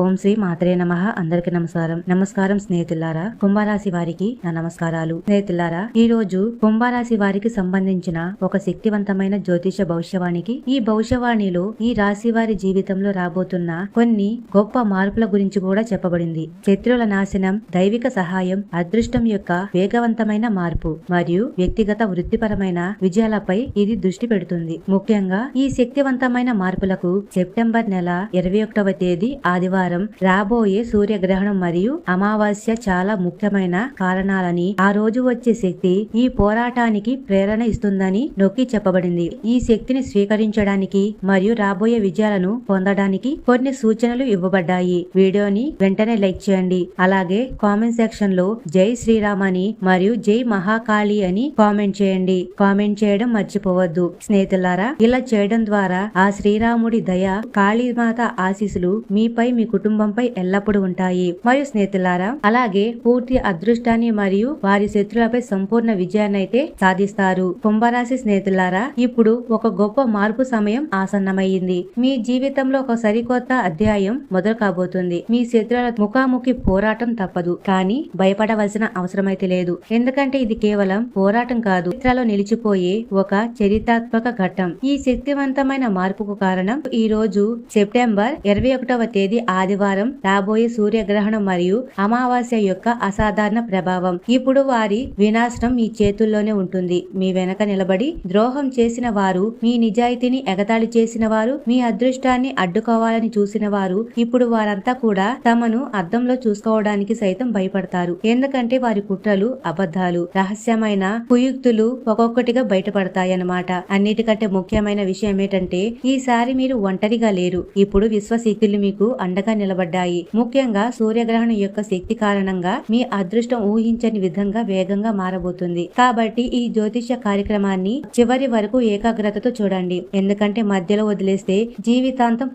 ఓం శ్రీ మాత్రే నమ. అందరికి నమస్కారం. నమస్కారం స్నేహితులారా కుంభరాశి వారికి నా నమస్కారాలు. స్నేహితులారా ఈ రోజు కుంభరాశి వారికి సంబంధించిన ఒక శక్తివంతమైన జ్యోతిష భవిష్యవాణికి ఈ భవిష్యవాణిలో ఈ రాశి వారి జీవితంలో రాబోతున్న కొన్ని గొప్ప మార్పుల గురించి కూడా చెప్పబడింది. శత్రువుల నాశనం దైవిక సహాయం అదృష్టం యొక్క వేగవంతమైన మార్పు మరియు వ్యక్తిగత వృత్తిపరమైన విజయాలపై ఇది దృష్టి పెడుతుంది. ముఖ్యంగా ఈ శక్తివంతమైన మార్పులకు సెప్టెంబర్ నెల ఇరవై ఒకటవ తేదీ ఆదివారం రాబోయే సూర్యగ్రహణం మరియు అమావాస్య చాలా ముఖ్యమైన కారణాలని ఆ రోజు వచ్చే శక్తి ఈ పోరాటానికి ప్రేరణ ఇస్తుందని నొక్కి చెప్పబడింది. ఈ శక్తిని స్వీకరించడానికి మరియు రాబోయే విజయాలను పొందడానికి కొన్ని సూచనలు ఇవ్వబడ్డాయి. వీడియోని వెంటనే లైక్ చేయండి. అలాగే కామెంట్ సెక్షన్లో జై శ్రీరామ్ అని మరియు జై మహాకాళి అని కామెంట్ చేయండి. కామెంట్ చేయడం మర్చిపోవద్దు. స్నేహితులారా ఇలా చేయడం ద్వారా ఆ శ్రీరాముడి దయ కాళీమాత ఆశీస్సులు మీపై మీ కుటుంబంపై ఎల్లప్పుడూ ఉంటాయి. మరియు స్నేహితులారా అలాగే పూర్తి అదృష్టాన్ని మరియు వారి శత్రులపై సంపూర్ణ విజయాన్ని అయితే సాధిస్తారు. కుంభరాశి స్నేహితులారా ఇప్పుడు ఒక గొప్ప మార్పు సమయం ఆసన్నమైంది. మీ జీవితంలో ఒక సరికొత్త అధ్యాయం మొదలు కాబోతుంది మీ శత్రుల ముఖాముఖి పోరాటం తప్పదు. కానీ భయపడవలసిన అవసరమైతే లేదు. ఎందుకంటే ఇది కేవలం పోరాటం కాదు. చరిత్రలో నిలిచిపోయే ఒక చరిత్రాత్మక ఘట్టం. ఈ శక్తివంతమైన మార్పుకు కారణం ఈ రోజు సెప్టెంబర్ ఇరవై ఒకటవ తేదీ ఆదివారం రాబోయే సూర్యగ్రహణం మరియు అమావాస్య యొక్క అసాధారణ ప్రభావం. ఇప్పుడు వారి వినాశనం మీ చేతుల్లోనే ఉంటుంది. మీ వెనక నిలబడి ద్రోహం చేసిన వారు మీ నిజాయితీని ఎగతాళి చేసిన వారు మీ అదృష్టాన్ని అడ్డుకోవాలని చూసిన వారు ఇప్పుడు వారంతా కూడా తమను అద్దంలో చూసుకోవడానికి సైతం భయపడతారు. ఎందుకంటే వారి కుట్రలు అబద్ధాలు రహస్యమైన కుయుక్తులు ఒక్కొక్కటిగా బయటపడతాయన్నమాట. అన్నిటికంటే ముఖ్యమైన విషయం ఏంటంటే ఈసారి మీరు ఒంటరిగా లేరు. ఇప్పుడు విశ్వశక్తులు మీకు అండగా నిలబడ్డాయి. ముఖ్యంగా సూర్యగ్రహణం యొక్క శక్తి కారణంగా మీ అదృష్టం ఊహించని విధంగా వేగంగా మారబోతుంది. కాబట్టి ఈ జ్యోతిష కార్యక్రమాన్ని చివరి వరకు ఏకాగ్రతతో చూడండి. ఎందుకంటే మధ్యలో వదిలేస్తే జీవితాంతం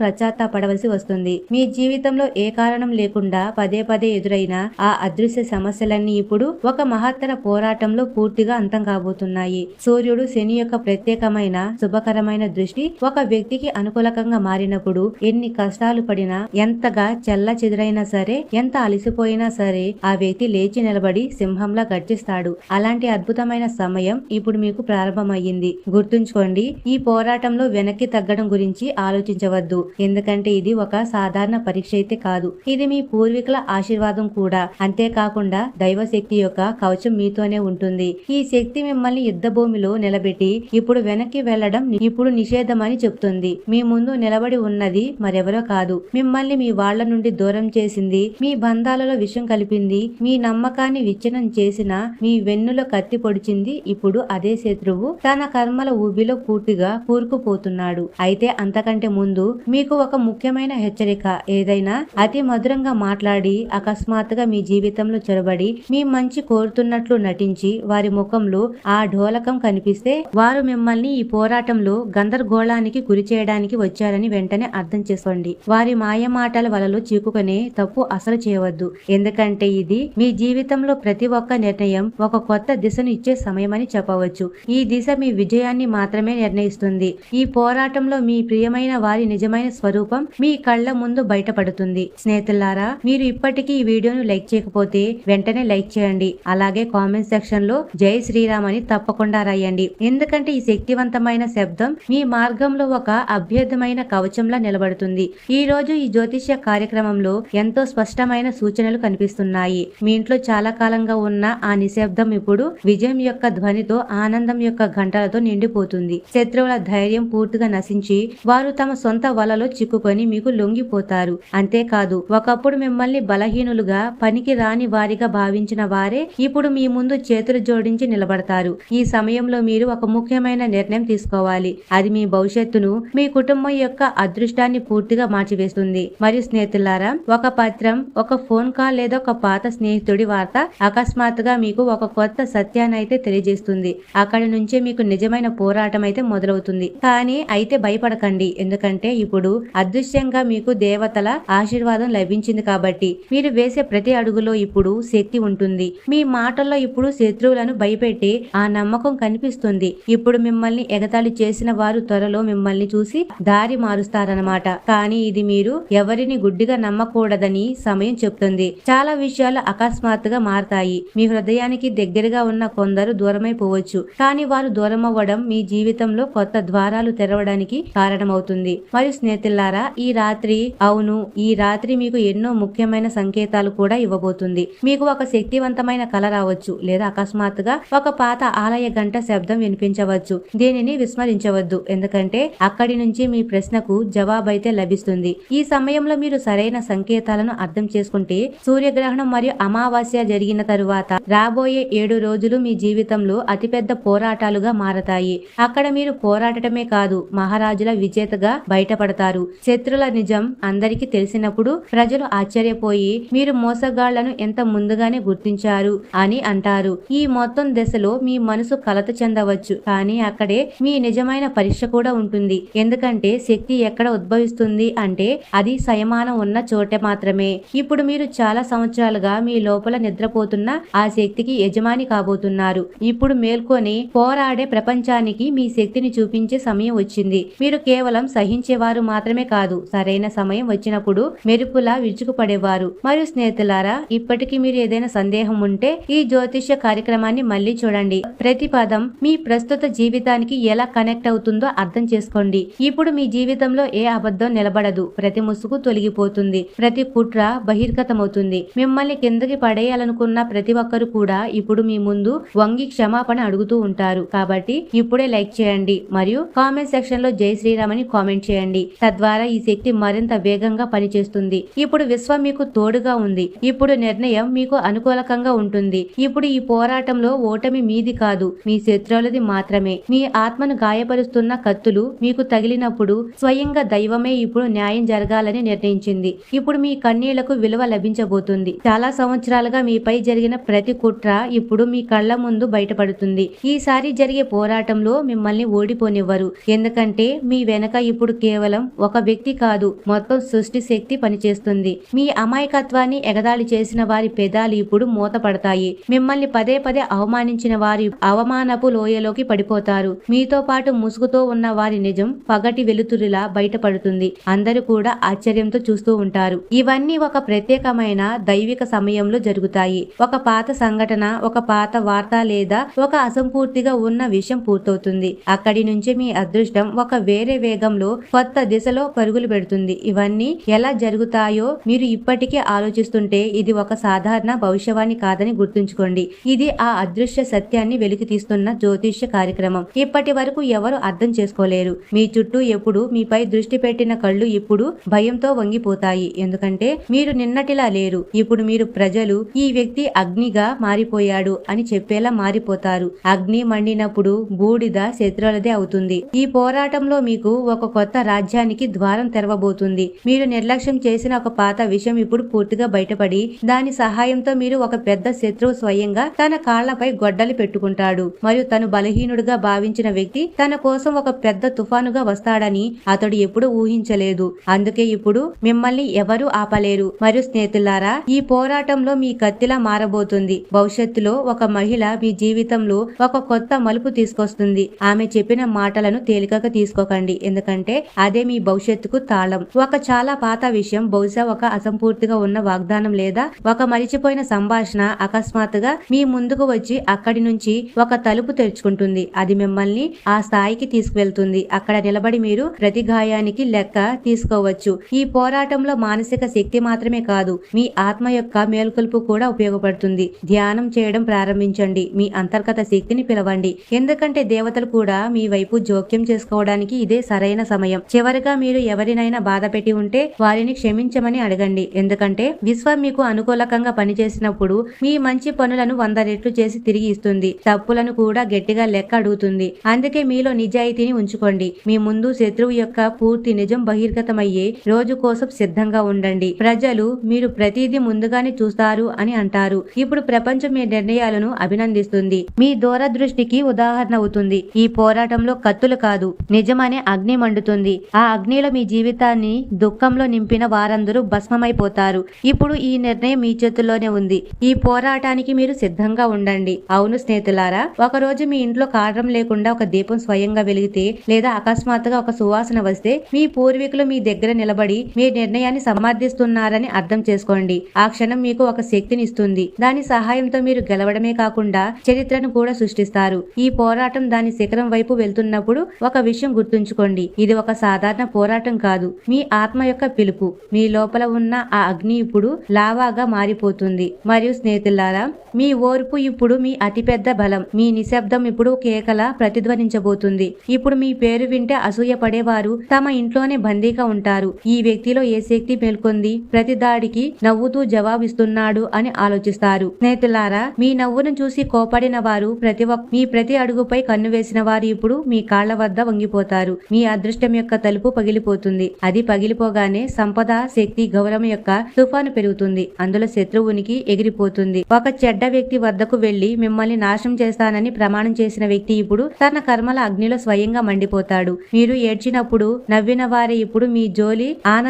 పడవలసి వస్తుంది. మీ జీవితంలో ఏ కారణం లేకుండా పదే పదే ఎదురైన ఆ అదృశ్య సమస్యలన్నీ ఇప్పుడు ఒక మహత్తర పోరాటంలో పూర్తిగా అంతం కాబోతున్నాయి. సూర్యుడు శని యొక్క ప్రత్యేకమైన శుభకరమైన దృష్టి ఒక వ్యక్తికి అనుకూలకంగా మారినప్పుడు ఎన్ని కష్టాలు పడినా ఎంత ఎంతగా చెల్ల చెదురైనా సరే ఎంత అలసిపోయినా సరే ఆ వ్యక్తి లేచి నిలబడి సింహంలా గర్జిస్తాడు. అలాంటి అద్భుతమైన సమయం ఇప్పుడు మీకు ప్రారంభమయ్యింది. గుర్తుంచుకోండి ఈ పోరాటంలో వెనక్కి తగ్గడం గురించి ఆలోచించవద్దు. ఎందుకంటే ఇది ఒక సాధారణ పరీక్ష అయితే కాదు. ఇది మీ పూర్వీకుల ఆశీర్వాదం కూడా. అంతేకాకుండా దైవశక్తి యొక్క కవచం మీతోనే ఉంటుంది. ఈ శక్తి మిమ్మల్ని యుద్ధ భూమిలో నిలబెట్టి ఇప్పుడు వెనక్కి వెళ్ళడం ఇప్పుడు నిషేధమని చెప్తుంది. మీ ముందు నిలబడి ఉన్నది మరెవరో కాదు. మిమ్మల్ని మీ వాళ్ళ నుండి దూరం చేసింది. మీ బంధాలలో విషం కలిపింది. మీ నమ్మకాన్ని విచ్ఛిన్నం చేసిన మీ వెన్నులో కత్తి పొడిచింది. ఇప్పుడు అదే శత్రువు తన కర్మల ఊబిలో పూర్తిగా కూరుకుపోతున్నాడు. అయితే అంతకంటే ముందు మీకు ఒక ముఖ్యమైన హెచ్చరిక. ఏదైనా అతి మధురంగా మాట్లాడి అకస్మాత్తుగా మీ జీవితంలో చొరబడి మీ మంచి కోరుతున్నట్లు నటించి వారి ముఖంలో ఆ ఢోలకం కనిపిస్తే వారు మిమ్మల్ని ఈ పోరాటంలో గందరగోళానికి గురి చేయడానికి వచ్చారని వెంటనే అర్థం చేసుకోండి. వారి మాయ మాటల వలలో చిక్కుకునే తప్పు అసలు చేయవద్దు. ఎందుకంటే ఇది మీ జీవితంలో ప్రతి ఒక్క నిర్ణయం ఒక కొత్త దిశను ఇచ్చే సమయమని చెప్పవచ్చు. ఈ దిశ మీ విజయాన్ని మాత్రమే నిర్ణయిస్తుంది. ఈ పోరాటంలో మీ ప్రియమైన వారి నిజమైన స్వరూపం మీ కళ్ళ ముందు బయటపడుతుంది. స్నేహితులారా మీరు ఇప్పటికీ ఈ వీడియోను లైక్ చేయకపోతే వెంటనే లైక్ చేయండి. అలాగే కామెంట్ సెక్షన్లో జై శ్రీరామ్ అని తప్పకుండా రాయండి. ఎందుకంటే ఈ శక్తివంతమైన శబ్దం మీ మార్గంలో ఒక అభ్యర్థమైన కవచంలా నిలబడుతుంది. ఈ రోజు ఈ జ్యోతిష్య కార్యక్రమంలో ఎంతో స్పష్టమైన సూచనలు కనిపిస్తున్నాయి. మీ ఇంట్లో చాలా కాలంగా ఉన్న ఆ నిశ్శబ్దం ఇప్పుడు విజయం యొక్క ధ్వనితో ఆనందం యొక్క గంటలతో నిండిపోతుంది. శత్రువుల ధైర్యం పూర్తిగా నశించి వారు తమ సొంత వలలో చిక్కుకొని మీకు లొంగిపోతారు. అంతేకాదు ఒకప్పుడు మిమ్మల్ని బలహీనులుగా పనికి రాని వారిగా భావించిన వారే ఇప్పుడు మీ ముందు చేతులు జోడించి నిలబడతారు. ఈ సమయంలో మీరు ఒక ముఖ్యమైన నిర్ణయం తీసుకోవాలి. అది మీ భవిష్యత్తును మీ కుటుంబం యొక్క అదృష్టాన్ని పూర్తిగా మార్చివేస్తుంది. మరియు స్నేహితులారా ఒక పత్రం ఒక ఫోన్ కాల్ లేదా ఒక పాత స్నేహితుడి వార్త అకస్మాత్తుగా మీకు ఒక కొత్త సత్యాన్ని అయితే తెలియజేస్తుంది. అక్కడి నుంచే మీకు నిజమైన పోరాటం అయితే మొదలవుతుంది. కానీ అయితే భయపడకండి. ఎందుకంటే ఇప్పుడు అదృశ్యంగా మీకు దేవతల ఆశీర్వాదం లభించింది కాబట్టి మీరు వేసే ప్రతి అడుగులో ఇప్పుడు శక్తి ఉంటుంది. మీ మాటల్లో ఇప్పుడు శత్రువులను భయపెట్టి ఆ నమ్మకం కనిపిస్తుంది. ఇప్పుడు మిమ్మల్ని ఎగతాళి చేసిన వారు త్వరలో మిమ్మల్ని చూసి దారి మారుస్తారనమాట కానీ ఇది మీరు ఎవరి ఎవరిని గుడ్డిగా నమ్మకూడదని సమయం చెప్తుంది చాలా విషయాలు అకస్మాత్తుగా మారతాయి. మీ హృదయానికి దగ్గరగా ఉన్న కొందరు దూరమైపోవచ్చు కానీ వారు దూరం అవ్వడం మీ జీవితంలో కొత్త ద్వారాలు తెరవడానికి కారణమవుతుంది. మరియు స్నేహితులారా ఈ రాత్రి అవును ఈ రాత్రి మీకు ఎన్నో ముఖ్యమైన సంకేతాలు కూడా ఇవ్వబోతుంది. మీకు ఒక శక్తివంతమైన కల రావచ్చు లేదా అకస్మాత్తుగా ఒక పాత ఆలయ గంట శబ్దం వినిపించవచ్చు. దీనిని విస్మరించవద్దు. ఎందుకంటే అక్కడి నుంచి మీ ప్రశ్నకు జవాబైతే లభిస్తుంది. ఈ సమయంలో మీరు సరైన సంకేతాలను అర్థం చేసుకుంటే సూర్యగ్రహణం మరియు అమావాస్య జరిగిన తరువాత రాబోయే ఏడు రోజులు మీ జీవితంలో అతిపెద్ద పోరాటాలుగా మారతాయి. అక్కడ మీరు పోరాటమే కాదు మహారాజుల విజేతగా బయటపడతారు. శత్రుల నిజం అందరికీ తెలిసినప్పుడు ప్రజలు ఆశ్చర్యపోయి మీరు మోసగాళ్ళను ఎంత ముందుగానే గుర్తించారు అని అంటారు. ఈ మొత్తం దశలో మీ మనసు కలత చెందవచ్చు కానీ అక్కడే మీ నిజమైన పరీక్ష కూడా ఉంటుంది. ఎందుకంటే శక్తి ఎక్కడ ఉద్భవిస్తుంది అంటే అది సయమానం ఉన్న చోట మాత్రమే. ఇప్పుడు మీరు చాలా సంవత్సరాలుగా మీ లోపల నిద్రపోతున్న ఆ శక్తికి యజమాని కాబోతున్నారు. ఇప్పుడు మేల్కొని పోరాడే ప్రపంచానికి మీ శక్తిని చూపించే సమయం వచ్చింది. మీరు కేవలం సహించేవారు మాత్రమే కాదు సరైన సమయం వచ్చినప్పుడు మెరుపులా విరుచుకుపడేవారు. మరియు స్నేహితులారా ఇప్పటికీ మీరు ఏదైనా సందేహం ఉంటే ఈ జ్యోతిష్య కార్యక్రమాన్ని మళ్ళీ చూడండి. ప్రతి పదం మీ ప్రస్తుత జీవితానికి ఎలా కనెక్ట్ అవుతుందో అర్థం చేసుకోండి. ఇప్పుడు మీ జీవితంలో ఏ అబద్ధం నిలబడదు. ప్రతి ముసుగు తొలి తొలగిపోతుంది. ప్రతి కుట్ర బహిర్గతమవుతుంది. మిమ్మల్ని కిందకి పడేయాలనుకున్న ప్రతి ఒక్కరు కూడా ఇప్పుడు మీ ముందు వంగి క్షమాపణ అడుగుతూ ఉంటారు. కాబట్టి ఇప్పుడే లైక్ చేయండి మరియు కామెంట్ సెక్షన్లో జై శ్రీరామ్ అని కామెంట్ చేయండి. తద్వారా ఈ శక్తి మరింత వేగంగా పనిచేస్తుంది. ఇప్పుడు విశ్వం మీకు తోడుగా ఉంది. ఇప్పుడు నిర్ణయం మీకు అనుకూలకంగా ఉంటుంది. ఇప్పుడు ఈ పోరాటంలో ఓటమి మీది కాదు. మీ శత్రువులది మాత్రమే. మీ ఆత్మను గాయపరుస్తున్న కత్తులు మీకు తగిలినప్పుడు స్వయంగా దైవమే ఇప్పుడు న్యాయం జరగాలని నిర్ణయించింది ఇప్పుడు మీ కన్నీళ్ళకు విలువ లభించబోతుంది. చాలా సంవత్సరాలుగా మీపై జరిగిన ప్రతి కుట్ర ఇప్పుడు మీ కళ్ళ ముందు బయటపడుతుంది. ఈసారి జరిగే పోరాటంలో మిమ్మల్ని ఓడిపోనివ్వరు. ఎందుకంటే మీ వెనక ఇప్పుడు కేవలం ఒక వ్యక్తి కాదు మొత్తం సృష్టి శక్తి పనిచేస్తుంది. మీ అమాయకత్వాన్ని ఎగదాళి చేసిన వారి పెదాలు ఇప్పుడు మూతపడతాయి. మిమ్మల్ని పదే పదే అవమానించిన వారి అవమానపు లోయలోకి పడిపోతారు. మీతో పాటు ముసుగుతో ఉన్న వారి నిజం పగటి వెలుతురులా బయటపడుతుంది. అందరూ కూడా ఆశ్చర్యంతో చూస్తూ ఉంటారు. ఇవన్నీ ఒక ప్రత్యేకమైన దైవిక సమయంలో జరుగుతాయి. ఒక పాత సంఘటన ఒక పాత వార్త లేదా ఒక అసంపూర్తిగా ఉన్న విషయం పూర్తవుతుంది. అక్కడి నుంచి మీ అదృష్టం ఒక వేరే వేగంలో కొత్త దిశలో పరుగులు పెడుతుంది. ఇవన్నీ ఎలా జరుగుతాయో మీరు ఇప్పటికే ఆలోచిస్తుంటే ఇది ఒక సాధారణ భవిష్యవాణి కాదని గుర్తుంచుకోండి. ఇది ఆ అదృశ్య సత్యాన్ని వెలికి తీస్తున్న జ్యోతిష్య కార్యక్రమం. ఇప్పటి వరకు ఎవరు అర్థం చేసుకోలేరు. మీ చుట్టూ ఎప్పుడు మీపై దృష్టి పెట్టిన కళ్ళు ఇప్పుడు భయంతో పొంగిపోతాయి. ఎందుకంటే మీరు నిన్నటిలా లేరు. ఇప్పుడు మీరు ప్రజలు ఈ వ్యక్తి అగ్నిగా మారిపోయాడు అని చెప్పేలా మారిపోతారు. అగ్ని మండినప్పుడు బూడిద శత్రువులదే అవుతుంది. ఈ పోరాటంలో మీకు ఒక కొత్త రాజ్యానికి ద్వారం తెరవబోతుంది. మీరు నిర్లక్ష్యం చేసిన ఒక పాత విషయం ఇప్పుడు పూర్తిగా బయటపడి దాని సహాయంతో మీరు ఒక పెద్ద శత్రువు స్వయంగా తన కాళ్ళపై గొడ్డలి పెట్టుకుంటాడు. మరియు తను బలహీనుడుగా భావించిన వ్యక్తి తన కోసం ఒక పెద్ద తుఫానుగా వస్తాడని అతడు ఎప్పుడు ఊహించలేదు. అందుకే ఇప్పుడు మిమ్మల్ని ఎవరూ ఆపలేరు. మరియు స్నేహితులారా ఈ పోరాటంలో మీ కత్తిలా మారబోతుంది. భవిష్యత్తులో ఒక మహిళ మీ జీవితంలో ఒక కొత్త మలుపు తీసుకొస్తుంది. ఆమె చెప్పిన మాటలను తేలికగా తీసుకోకండి. ఎందుకంటే అదే మీ భవిష్యత్తుకు తాళం. ఒక చాలా పాత విషయం బహుశా ఒక అసంపూర్తిగా ఉన్న వాగ్దానం లేదా ఒక మరిచిపోయిన సంభాషణ అకస్మాత్తుగా మీ ముందుకు వచ్చి అక్కడి నుంచి ఒక తలుపు తెరుచుకుంటుంది. అది మిమ్మల్ని ఆ స్థాయికి తీసుకువెళ్తుంది. అక్కడ నిలబడి మీరు ప్రతి గాయానికి లెక్క తీసుకోవచ్చు. ఈ పోరాటంలో మానసిక శక్తి మాత్రమే కాదు మీ ఆత్మ యొక్క మేల్కొల్పు కూడా ఉపయోగపడుతుంది. ధ్యానం చేయడం ప్రారంభించండి. మీ అంతర్గత శక్తిని పిలవండి. ఎందుకంటే దేవతలు కూడా మీ వైపు జోక్యం చేసుకోవడానికి ఇదే సరైన సమయం. చివరిగా మీరు ఎవరినైనా బాధ పెట్టి ఉంటే వారిని క్షమించమని అడగండి. ఎందుకంటే విశ్వం మీకు అనుకూలకంగా పనిచేసినప్పుడు మీ మంచి పనులను వంద రెట్లు చేసి తిరిగి ఇస్తుంది. తప్పులను కూడా గట్టిగా లెక్క అడుగుతుంది. అందుకే మీలో నిజాయితీని ఉంచుకోండి. మీ ముందు శత్రువు యొక్క పూర్తి నిజం బహిర్గతమయ్యే రోజు కోసం సిద్ధంగా ఉండండి. ప్రజలు మీరు ప్రతిదీ ముందుగానే చూస్తారు అని అంటారు. ఇప్పుడు ప్రపంచం మీ నిర్ణయాలను అభినందిస్తుంది. మీ దూరదృష్టికి ఉదాహరణ అవుతుంది. ఈ పోరాటంలో కత్తులు కాదు నిజమనే అగ్ని మండుతుంది. ఆ అగ్నిలో మీ జీవితాన్ని దుఃఖంలో నింపిన వారందరూ భస్మమైపోతారు. ఇప్పుడు ఈ నిర్ణయం మీ చేతుల్లోనే ఉంది. ఈ పోరాటానికి మీరు సిద్ధంగా ఉండండి. అవును స్నేహితులారా ఒక రోజు మీ ఇంట్లో కారణం లేకుండా ఒక దీపం స్వయంగా వెలిగితే లేదా అకస్మాత్తుగా ఒక సువాసన వస్తే మీ పూర్వీకులు మీ దగ్గర నిలబడి మీ నిర్ణయాన్ని సమర్థిస్తున్నారని అర్థం చేసుకోండి. ఆ క్షణం మీకు ఒక శక్తిని ఇస్తుంది దాని సహాయంతో మీరు గెలవడమే కాకుండా చరిత్రను కూడా సృష్టిస్తారు. ఈ పోరాటం దాని శిఖరం వైపు వెళ్తున్నప్పుడు ఒక విషయం గుర్తుంచుకోండి. ఇది ఒక సాధారణ పోరాటం కాదు. మీ ఆత్మ యొక్క పిలుపు. మీ లోపల ఉన్న ఆ అగ్ని ఇప్పుడు లావాగా మారిపోతుంది. మరియు స్నేహితులారా మీ ఓర్పు ఇప్పుడు మీ అతిపెద్ద బలం. మీ నిశ్శబ్దం ఇప్పుడు కేకల ప్రతిధ్వనించబోతుంది. ఇప్పుడు మీ పేరు వింటే అసూయ పడేవారు తమ ఇంట్లోనే బందీగా ఉంటారు. ఈ వ్యక్తి వ్యక్తిలో ఏ శక్తి మేల్కొంది? ప్రతి దాడికి నవ్వుతూ జవాబిస్తున్నాడు అని ఆలోచిస్తారు. స్నేహితులారా మీ నవ్వును చూసి కోపడిన వారు ప్రతి ఒక్క మీ ప్రతి అడుగుపై కన్ను వేసిన వారు ఇప్పుడు మీ కాళ్ళ వద్ద వంగిపోతారు. మీ అదృష్టం యొక్క తలుపు పగిలిపోతుంది. అది పగిలిపోగానే సంపద శక్తి గౌరవం యొక్క తుఫాను పెరుగుతుంది. అందులో శత్రువునికి ఎగిరిపోతుంది. ఒక చెడ్డ వ్యక్తి వద్దకు వెళ్ళి మిమ్మల్ని నాశనం చేస్తానని ప్రమాణం చేసిన వ్యక్తి ఇప్పుడు తన కర్మల అగ్నిలో స్వయంగా మండిపోతాడు. మీరు ఏడ్చినప్పుడు నవ్విన వారే ఇప్పుడు మీ జోలి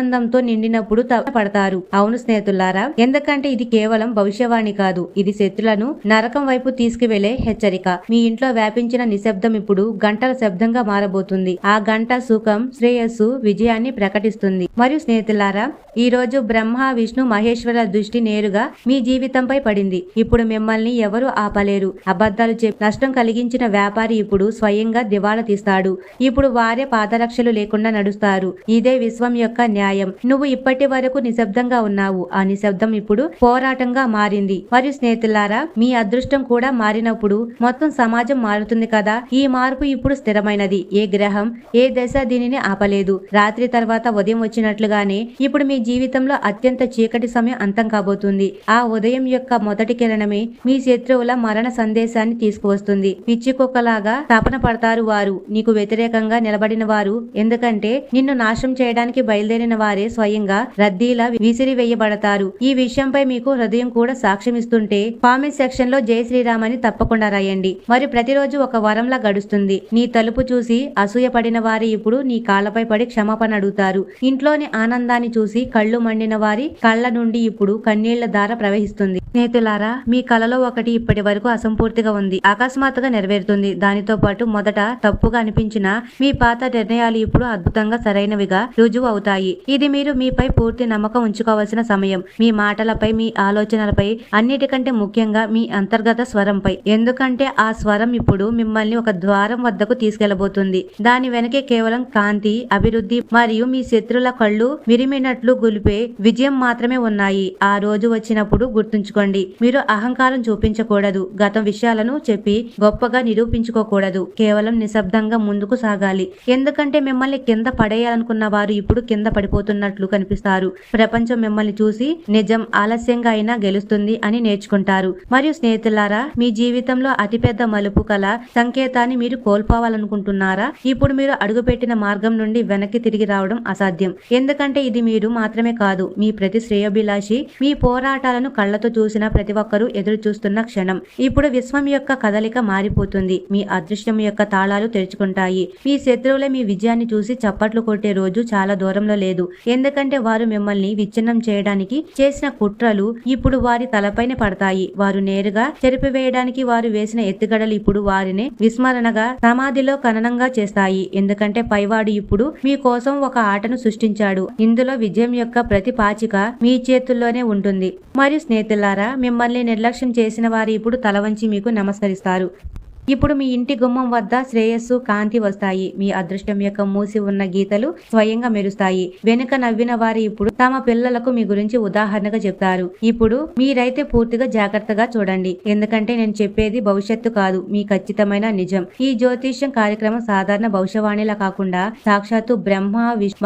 ఆనందంతో నిండినప్పుడు పడతారు. అవును స్నేహితులారా ఎందుకంటే ఇది కేవలం భవిష్యవాణి కాదు. ఇది శత్రులను నరకం వైపు తీసుకువెళ్ళే హెచ్చరిక. మీ ఇంట్లో వ్యాపించిన నిశ్శబ్దం ఇప్పుడు గంటల శబ్దంగా మారబోతుంది. ఆ గంట సుఖం శ్రేయస్సు విజయాన్ని ప్రకటిస్తుంది. మరియు స్నేహితులారా ఈ రోజు బ్రహ్మ విష్ణు మహేశ్వర దృష్టి నేరుగా మీ జీవితంపై పడింది. ఇప్పుడు మిమ్మల్ని ఎవరు ఆపలేరు. అబద్ధాలు చెప్పి నష్టం కలిగించిన వ్యాపారి ఇప్పుడు స్వయంగా దివాళా తీస్తాడు. ఇప్పుడు వారే పాదరక్షలు లేకుండా నడుస్తారు. ఇదే విశ్వం యొక్క న్యాయం. నువ్వు ఇప్పటి వరకు నిశ్శబ్దంగా ఉన్నావు. ఆ నిశ్శబ్దం ఇప్పుడు పోరాటంగా మారింది. మరియు స్నేహితులారా మీ అదృష్టం కూడా మారినప్పుడు మొత్తం సమాజం మారుతుంది కదా? ఈ మార్పు ఇప్పుడు స్థిరమైనది. ఏ గ్రహం ఏ దశ దీనిని ఆపలేదు. రాత్రి తర్వాత ఉదయం వచ్చినట్లుగానే ఇప్పుడు మీ జీవితంలో అత్యంత చీకటి సమయం అంతం కాబోతుంది. ఆ ఉదయం యొక్క మొదటి కిరణమే మీ శత్రువుల మరణ సందేశాన్ని తీసుకువస్తుంది. పిచ్చికొక్కలాగా తపన పడతారు వారు. నీకు వ్యతిరేకంగా నిలబడిన వారు. ఎందుకంటే నిన్ను నాశనం చేయడానికి బయలుదేరిన వారు వారే స్వయంగా రద్దీలా విసిరివేయబడతారు. ఈ విషయంపై మీకు హృదయం కూడా సాక్ష్యమిస్తుంటే కామెంట్ సెక్షన్లో జై శ్రీరామ్ అని తప్పకుండా రాయండి. మరి ప్రతిరోజు ఒక వరంలా గడుస్తుంది. నీ తలుపు చూసి అసూయ పడిన వారి ఇప్పుడు నీ కాళ్ళపై పడి క్షమాపణ అడుగుతారు. ఇంట్లోని ఆనందాన్ని చూసి కళ్ళు మండిన వారి కళ్ళ నుండి ఇప్పుడు కన్నీళ్ళ ధార ప్రవహిస్తుంది. స్నేహితులారా మీ కలలో ఒకటి ఇప్పటి వరకు అసంపూర్తిగా ఉంది. అకస్మాత్తుగా నెరవేరుతుంది. దానితో పాటు మొదట తప్పుగా అనిపించిన మీ పాత నిర్ణయాలు ఇప్పుడు అద్భుతంగా సరైనవిగా రుజువు అవుతాయి. ఇది మీరు మీపై పూర్తి నమ్మకం ఉంచుకోవాల్సిన సమయం. మీ మాటలపై మీ ఆలోచనలపై అన్నిటికంటే ముఖ్యంగా మీ అంతర్గత స్వరంపై. ఎందుకంటే ఆ స్వరం ఇప్పుడు మిమ్మల్ని ఒక ద్వారం వద్దకు తీసుకెళ్ళబోతుంది. దాని వెనకే కేవలం కాంతి అభివృద్ధి మరియు మీ శత్రుల కళ్ళు విరిమినట్లు గులిపే విజయం మాత్రమే ఉన్నాయి. ఆ రోజు వచ్చినప్పుడు గుర్తుంచుకోండి మీరు అహంకారం చూపించకూడదు. గత విషయాలను చెప్పి గొప్పగా నిరూపించుకోకూడదు. కేవలం నిశ్శబ్దంగా ముందుకు సాగాలి. ఎందుకంటే మిమ్మల్ని కింద పడేయాలనుకున్న వారు ఇప్పుడు కింద పోతున్నట్లు కనిపిస్తారు. ప్రపంచం మిమ్మల్ని చూసి నిజం ఆలస్యంగా అయినా గెలుస్తుంది అని నేర్చుకుంటారు. మరియు స్నేహితులారా మీ జీవితంలో అతిపెద్ద మలుపు కల సంకేతాన్ని మీరు కోల్పోవాలనుకుంటున్నారా? ఇప్పుడు మీరు అడుగుపెట్టిన మార్గం నుండి వెనక్కి తిరిగి రావడం అసాధ్యం. ఎందుకంటే ఇది మీరు మాత్రమే కాదు మీ ప్రతి శ్రేయోభిలాషి మీ పోరాటాలను కళ్ళతో చూసిన ప్రతి ఒక్కరూ ఎదురు చూస్తున్న క్షణం. ఇప్పుడు విశ్వం యొక్క కదలిక మారిపోతుంది. మీ అదృష్టం యొక్క తాళాలు తెరుచుకుంటాయి. మీ శత్రువులే మీ విజయాన్ని చూసి చప్పట్లు కొట్టే రోజు చాలా దూరంలో లేదు. ఎందుకంటే వారు మిమ్మల్ని విచ్ఛిన్నం చేయడానికి చేసిన కుట్రలు ఇప్పుడు వారి తలపైన పడతాయి. వారు నేరుగా చెరిపివేయడానికి వారు వేసిన ఎత్తుగడలు ఇప్పుడు వారిని విస్మరణగా సమాధిలో ఖననంగా చేస్తాయి. ఎందుకంటే పైవాడు ఇప్పుడు మీ కోసం ఒక ఆటను సృష్టించాడు. ఇందులో విజయం యొక్క ప్రతి పాచిక మీ చేతుల్లోనే ఉంటుంది. మరియు స్నేహితులారా మిమ్మల్ని నిర్లక్ష్యం చేసిన వారు ఇప్పుడు తల వంచి మీకు నమస్కరిస్తారు. ఇప్పుడు మీ ఇంటి గుమ్మం వద్ద శ్రేయస్సు కాంతి వస్తాయి. మీ అదృష్టం యొక్క మూసి ఉన్న గీతలు స్వయంగా మెరుస్తాయి. వెనుక నవ్విన వారు ఇప్పుడు తమ పిల్లలకు మీ గురించి ఉదాహరణగా చెప్తారు. ఇప్పుడు మీరైతే పూర్తిగా జాగ్రత్తగా చూడండి. ఎందుకంటే నేను చెప్పేది భవిష్యత్తు కాదు మీ ఖచ్చితమైన నిజం. ఈ జ్యోతిష్యం కార్యక్రమం సాధారణ భవిష్యవాణిలా కాకుండా సాక్షాత్తు బ్రహ్మ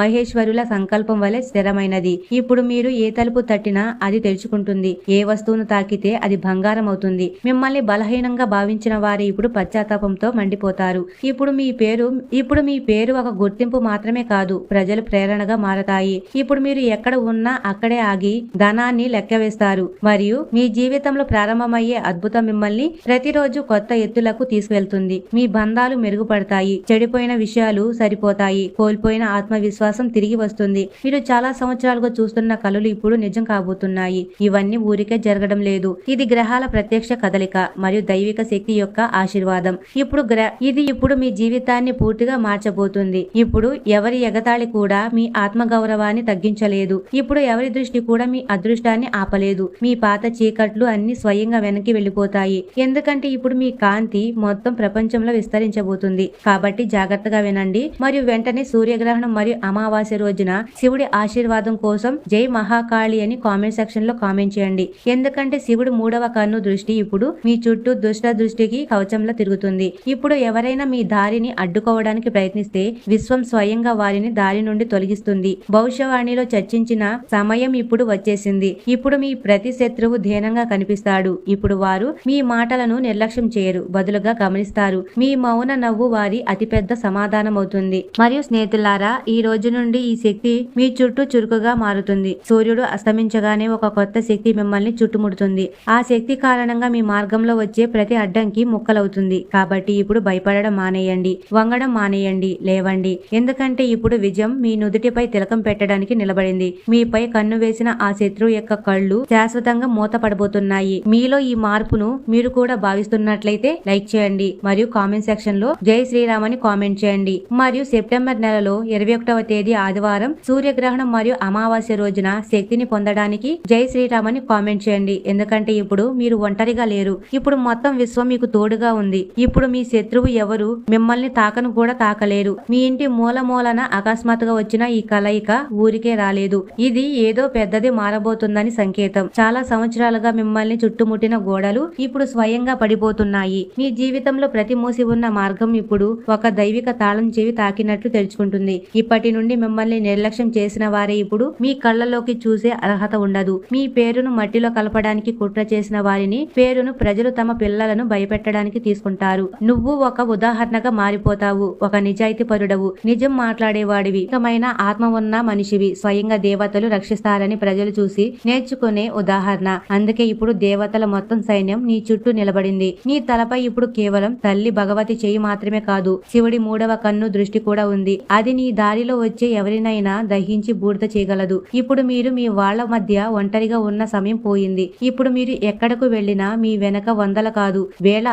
మహేశ్వరుల సంకల్పం వలె స్థిరమైనది. ఇప్పుడు మీరు ఏ తలుపు తట్టినా అది తెరుచుకుంటుంది ఏ వస్తువును తాకితే అది బంగారం అవుతుంది. మిమ్మల్ని బలహీనంగా భావించిన వారు ఇప్పుడు పశ్చాత్తాపంతో మండిపోతారు. ఇప్పుడు మీ పేరు ఇప్పుడు మీ పేరు ఒక గుర్తింపు మాత్రమే కాదు ప్రజలు ప్రేరణగా మారతాయి. ఇప్పుడు మీరు ఎక్కడ ఉన్నా అక్కడే ఆగి ధనాన్ని లెక్క వేస్తారు. మరియు మీ జీవితంలో ప్రారంభమయ్యే అద్భుతం మిమ్మల్ని ప్రతిరోజు కొత్త ఎత్తులకు తీసుకెళ్తుంది. మీ బంధాలు మెరుగుపడతాయి. చెడిపోయిన విషయాలు సరిపోతాయి. కోల్పోయిన ఆత్మవిశ్వాసం తిరిగి వస్తుంది. మీరు చాలా సంవత్సరాలుగా చూస్తున్న కళలు ఇప్పుడు నిజం కాబోతున్నాయి. ఇవన్నీ ఊరికే జరగడం లేదు. ఇది గ్రహాల ప్రత్యక్ష కదలిక మరియు దైవిక శక్తి యొక్క ఆశీర్వాదం. ఆశీర్వాదం. ఇప్పుడు ఇది ఇప్పుడు మీ జీవితాన్ని పూర్తిగా మార్చబోతుంది. ఇప్పుడు ఎవరి ఎగతాళి కూడా మీ ఆత్మగౌరవాన్ని తగ్గించలేదు. ఇప్పుడు ఎవరి దృష్టి కూడా మీ అదృష్టాన్ని ఆపలేదు. మీ పాత చీకట్లు అన్ని స్వయంగా వెనక్కి వెళ్ళిపోతాయి ఎందుకంటే ఇప్పుడు మీ కాంతి మొత్తం ప్రపంచంలో విస్తరించబోతుంది. కాబట్టి జాగ్రత్తగా వినండి. మరియు వెంటనే సూర్యగ్రహణం మరియు అమావాస్య రోజున శివుడి ఆశీర్వాదం కోసం జై మహాకాళి అని కామెంట్ సెక్షన్లో కామెంట్ చేయండి. ఎందుకంటే శివుడు మూడవ కన్ను దృష్టి ఇప్పుడు మీ చుట్టూ దుష్ట దృష్టికి కవచంలో తిరుగుతుంది. ఇప్పుడు ఎవరైనా మీ దారిని అడ్డుకోవడానికి ప్రయత్నిస్తే విశ్వం స్వయంగా వారిని దారి నుండి తొలగిస్తుంది. భవిష్యవాణిలో చర్చించిన సమయం ఇప్పుడు వచ్చేసింది. ఇప్పుడు మీ ప్రతి శత్రువు ధీనంగా కనిపిస్తాడు. ఇప్పుడు వారు మీ మాటలను నిర్లక్ష్యం చేయరు బదులుగా గమనిస్తారు. మీ మౌన నవ్వు వారి అతిపెద్ద సమాధానం అవుతుంది మరియు స్నేహితులారా ఈ రోజు నుండి ఈ శక్తి మీ చుట్టూ చురుకుగా మారుతుంది. సూర్యుడు అస్తమించగానే ఒక కొత్త శక్తి మిమ్మల్ని చుట్టుముడుతుంది. ఆ శక్తి కారణంగా మీ మార్గంలో వచ్చే ప్రతి అడ్డంకి ముక్కలవుతుంది. కాబట్టి ఇప్పుడు భయపడడం మానేయండి. వంగడం మానేయండి. లేవండి. ఎందుకంటే ఇప్పుడు విజయం మీ నుదుటిపై తిలకం పెట్టడానికి నిలబడింది. మీపై కన్ను వేసిన ఆ శత్రువు యొక్క కళ్ళు శాశ్వతంగా మూతపడబోతున్నాయి. మీలో ఈ మార్పును మీరు కూడా భావిస్తున్నట్లయితే లైక్ చేయండి. మరియు కామెంట్ సెక్షన్లో జై శ్రీరామ్ అని కామెంట్ చేయండి. మరియు సెప్టెంబర్ నెలలో ఇరవై ఒకటవ తేదీ ఆదివారం సూర్యగ్రహణం మరియు అమావాస్య రోజున శక్తిని పొందడానికి జై శ్రీరామ్ అని కామెంట్ చేయండి. ఎందుకంటే ఇప్పుడు మీరు ఒంటరిగా లేరు. ఇప్పుడు మొత్తం విశ్వం మీకు తోడుగా ఉంది ఉంది. ఇప్పుడు మీ శత్రువు ఎవరు? మిమ్మల్ని తాకను కూడా తాకలేరు మీ ఇంటి మూల మూలన అకస్మాత్తుగా వచ్చిన ఈ కలయిక ఊరికే రాలేదు. ఇది ఏదో పెద్దది మారబోతుందని సంకేతం. చాలా సంవత్సరాలుగా మిమ్మల్ని చుట్టుముట్టిన గోడలు ఇప్పుడు స్వయంగా పడిపోతున్నాయి. మీ జీవితంలో ప్రతి మూసి ఉన్న మార్గం ఇప్పుడు ఒక దైవిక తాళం చెవి తాకినట్లు తెరుచుకుంటుంది ఇప్పటి నుండి మిమ్మల్ని నిర్లక్ష్యం చేసిన వారే ఇప్పుడు మీ కళ్ళలోకి చూసే అర్హత ఉండదు. మీ పేరును మట్టిలో కలపడానికి కుట్ర చేసిన వారిని పేరును ప్రజలు తమ పిల్లలను భయపెట్టడానికి తీసుకుంటారు. నువ్వు ఒక ఉదాహరణగా మారిపోతావు. ఒక నిజాయితీ పరుడవు నిజం మాట్లాడేవాడివి. ఇకమైన ఆత్మ ఉన్న మనిషివి. స్వయంగా దేవతలు రక్షిస్తారని ప్రజలు చూసి నేర్చుకునే ఉదాహరణ. అందుకే ఇప్పుడు దేవతల మొత్తం సైన్యం నీ చుట్టూ నిలబడింది. నీ తలపై ఇప్పుడు కేవలం తల్లి భగవతి చేయి మాత్రమే కాదు శివుడి మూడవ కన్ను దృష్టి కూడా ఉంది. అది నీ దారిలో వచ్చే ఎవరినైనా దహించి బూడిద చేయగలదు. ఇప్పుడు మీరు మీ వాళ్ళ మధ్య ఒంటరిగా ఉన్న సమయం పోయింది. ఇప్పుడు మీరు ఎక్కడకు వెళ్ళినా మీ వెనక వందల కాదు వేల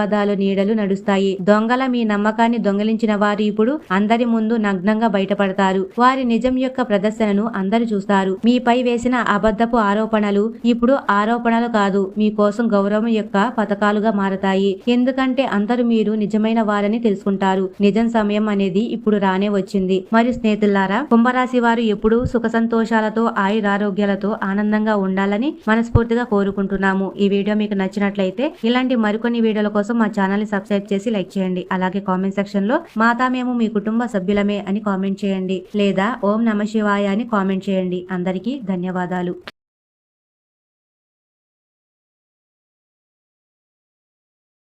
ఆశీర్వాదాలు నీడలు నడుస్తాయి. దొంగల మీ నమ్మకాన్ని దొంగలించిన వారు ఇప్పుడు అందరి ముందు నగ్నంగా బయటపడతారు. వారి నిజం యొక్క ప్రదర్శనను అందరూ చూస్తారు. మీపై వేసిన అబద్ధపు ఆరోపణలు ఇప్పుడు ఆరోపణలు కాదు మీకోసం గౌరవం యొక్క పథకాలుగా మారతాయి. ఎందుకంటే అందరూ మీరు నిజమైన వారని తెలుసుకుంటారు. నిజం సమయం అనేది ఇప్పుడు రానే వచ్చింది. మరి స్నేహితులారా కుంభరాశి వారు ఎప్పుడూ సుఖ సంతోషాలతో ఆయురారోగ్యాలతో ఆనందంగా ఉండాలని మనస్ఫూర్తిగా కోరుకుంటున్నాము. ఈ వీడియో మీకు నచ్చినట్లయితే ఇలాంటి మరికొన్ని వీడియోల కోసం మా ఛానల్ని సబ్స్క్రైబ్ చేసి లైక్ చేయండి. అలాగే కామెంట్ సెక్షన్లో మాతా మేము మీ కుటుంబ సభ్యులమే అని కామెంట్ చేయండి. లేదా ఓం నమ శివాయ అని కామెంట్ చేయండి. అందరికీ ధన్యవాదాలు.